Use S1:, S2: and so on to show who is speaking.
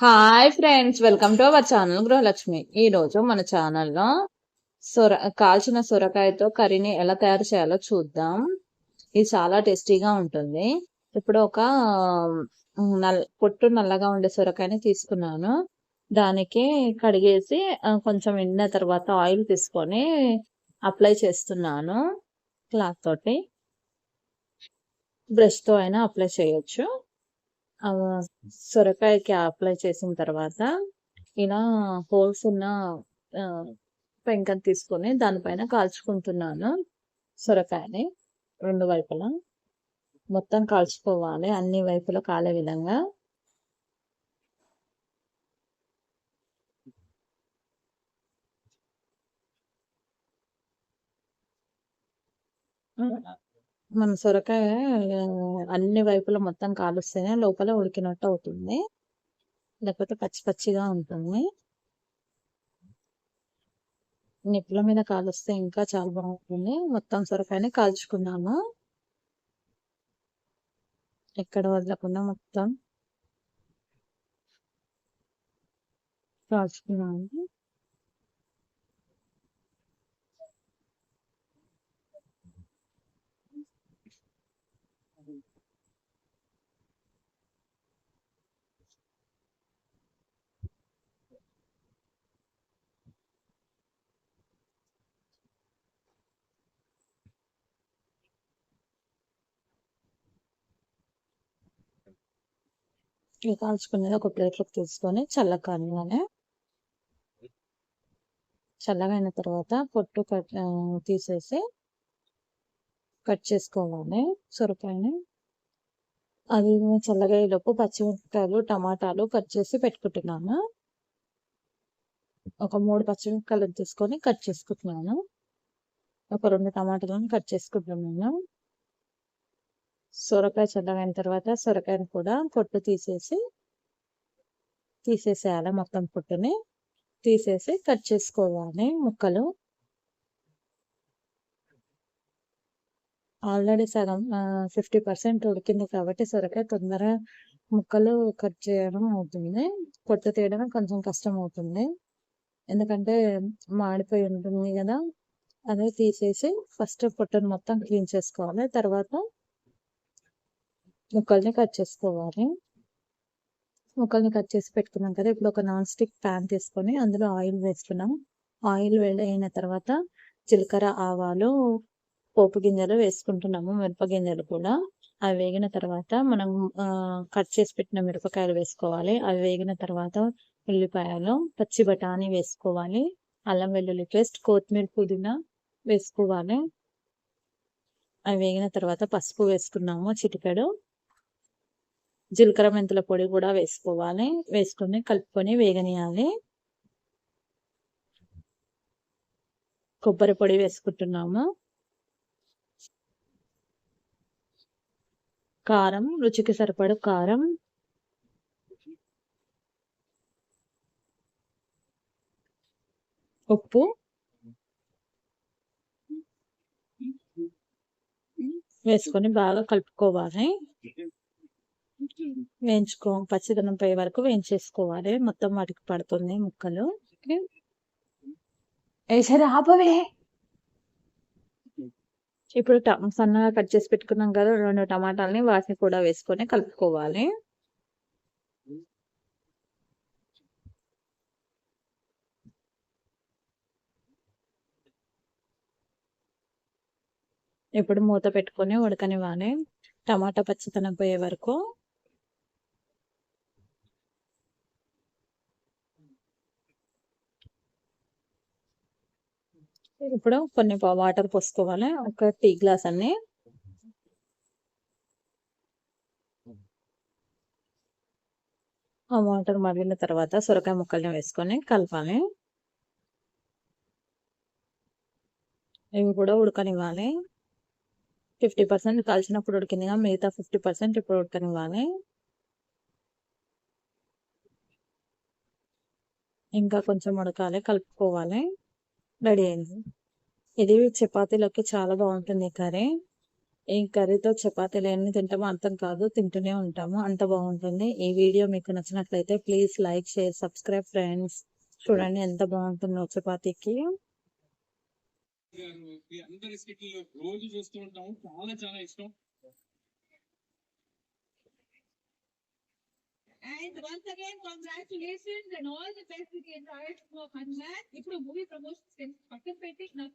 S1: Hi friends welcome to our channel Gruhalakshmi. ఈ రోజు మన ఛానల్లో సొర కాల్చిన సొరకాయతో కర్రీని ఎలా తయారు చేయాలో చూద్దాం. ఇది చాలా టేస్టీగా ఉంటుంది. ఇప్పుడు ఒక నల్ పొట్టు నల్లగా ఉండే సొరకాయని తీసుకున్నాను. దానికి కడిగేసి కొంచెం ఎండిన తర్వాత ఆయిల్ తీసుకొని అప్లై చేస్తున్నాను క్లాత్ తోటి. బ్రష్తో అయినా అప్లై చేయొచ్చు. సొరకాయకి అప్లై చేసిన తర్వాత ఇలా హోల్స్ ఉన్న పెంకని తీసుకొని దానిపైన కాల్చుకుంటున్నాను సొరకాయని రెండు వైపులా. మొత్తం కాల్చుకోవాలి అన్ని వైపులా కాలే విధంగా. మన సొరకాయ అన్ని వైపుల మొత్తం కాలుస్తేనే లోపల ఉడికినట్టు అవుతుంది. లేకపోతే పచ్చి పచ్చిగా ఉంటుంది. నిప్పుల మీద కాలుస్తే ఇంకా చాలా బాగుంటుంది. మొత్తం సొరకాయని కాల్చుకున్నాము ఎక్కడ వదలకుండా మొత్తం కాల్చుకున్నాము కాల్చుకునేది ఒక ప్లేట్లోకి తీసుకొని చల్లకానిగానే చల్లగా అయిన తర్వాత పొట్టు కట్ తీసేసి కట్ చేసుకోవాలి. సొరకాయని అది చల్లగా లోపు పచ్చిమిరపకాయలు టమాటాలు కట్ చేసి పెట్టుకుంటున్నాను. ఒక మూడు పచ్చిమిరపకాయలు తీసుకొని కట్ చేసుకుంటున్నాను. ఒక రెండు టమాటాలను కట్ చేసుకుంటున్నాను. సొరకాయ చల్లగా అయిన తర్వాత సొరకాయని కూడా పొట్టు తీసేసి తీసేసేయాలి మొత్తం పొట్టుని. తీసేసి కట్ చేసుకోవాలి ముక్కలు. ఆల్రెడీ సగం ఫిఫ్టీ పర్సెంట్ ఉడికింది కాబట్టి సొరకాయ తొందరగా ముక్కలు కట్ చేయడం అవుతుంది. పొట్టు తీయడం కొంచెం కష్టం అవుతుంది. ఎందుకంటే మాడిపోయి ఉంటుంది కదా. అదే తీసేసి ఫస్ట్ పొట్టును మొత్తం క్లీన్ చేసుకోవాలి. తర్వాత ముక్కల్ని కట్ చేసుకోవాలి. ముక్కల్ని కట్ చేసి పెట్టుకున్నాం కదా ఇప్పుడు ఒక నాన్ స్టిక్ ప్యాన్ తీసుకొని అందులో ఆయిల్ వేసుకున్నాం ఆయిల్ అయిన తర్వాత జీలకర్ర ఆవాలు పోపు గింజలు వేసుకుంటున్నాము మిరప గింజలు కూడా. అవి వేగిన తర్వాత మనం కట్ చేసి పెట్టిన మిరపకాయలు వేసుకోవాలి. అవి వేగిన తర్వాత ఉల్లిపాయలు పచ్చి బఠానీ వేసుకోవాలి. అల్లం వెల్లుల్లి పేస్ట్ కొత్తిమీర పుదీనా వేసుకోవాలి. అవి వేగిన తర్వాత పసుపు వేసుకున్నాము చిటికెడు. జీలకర్ర మెంతుల పొడి కూడా వేసుకోవాలి. వేసుకొని కలుపుకొని వేగనియాలి కొబ్బరి పొడి వేసుకుంటున్నాము. కారం రుచికి సరిపడు కారం. ఉప్పు. వేసుకొని బాగా కలుపుకోవాలి. వేయించుకో పచ్చిదనం పోయే వరకు వేయించేసుకోవాలి. మొత్తం వాటికి పడుతుంది ముక్కలు. వేసారి ఆపవే. ఇప్పుడు ట- సన్నగా కట్ చేసి పెట్టుకున్నాం కదా రెండు టమాటాలని వాటిని కూడా వేసుకొని కలుపుకోవాలి. ఇప్పుడు మూత పెట్టుకొని ఉడకనివ్వాలి. టమాటా పచ్చితనం పోయే వరకు ఇప్పుడు కొన్ని వాటర్ పోసుకోవాలి. ఒక టీ గ్లాస్ అన్ని. ఆ వాటర్ మరిగిన తర్వాత సొరకాయ ముక్కల్ని వేసుకొని కలపాలి. ఇవి కూడా ఉడకనివ్వాలి. ఫిఫ్టీ పర్సెంట్ కాల్చినప్పుడు ఉడికిందిగా మిగతా ఫిఫ్టీ పర్సెంట్ ఇప్పుడు ఉడకనివ్వాలి. ఇంకా కొంచెం ఉడకాలి కలుపుకోవాలి. రెడీ అయింది. ఇది చపాతీలోకి చాలా బాగుంటుంది కర్రీ. ఈ కర్రీతో చపాతీలు ఎన్ని తింటామో అర్థం కాదు తింటూనే ఉంటాము. అంత బాగుంటుంది. ఈ వీడియో మీకు నచ్చినట్లయితే please like share subscribe friends. చూడండి ఎంత బాగుంటుందో చపాతీకి.
S2: రోజు చూస్తూ ఉంటాము. చాలా చాలా ఇష్టం.
S3: And once again, congratulations and all the best with the entire team of Hanuman. ఇప్పుడు మూవీ ప్రమోషన్స్ పక్కన పెట్టి నా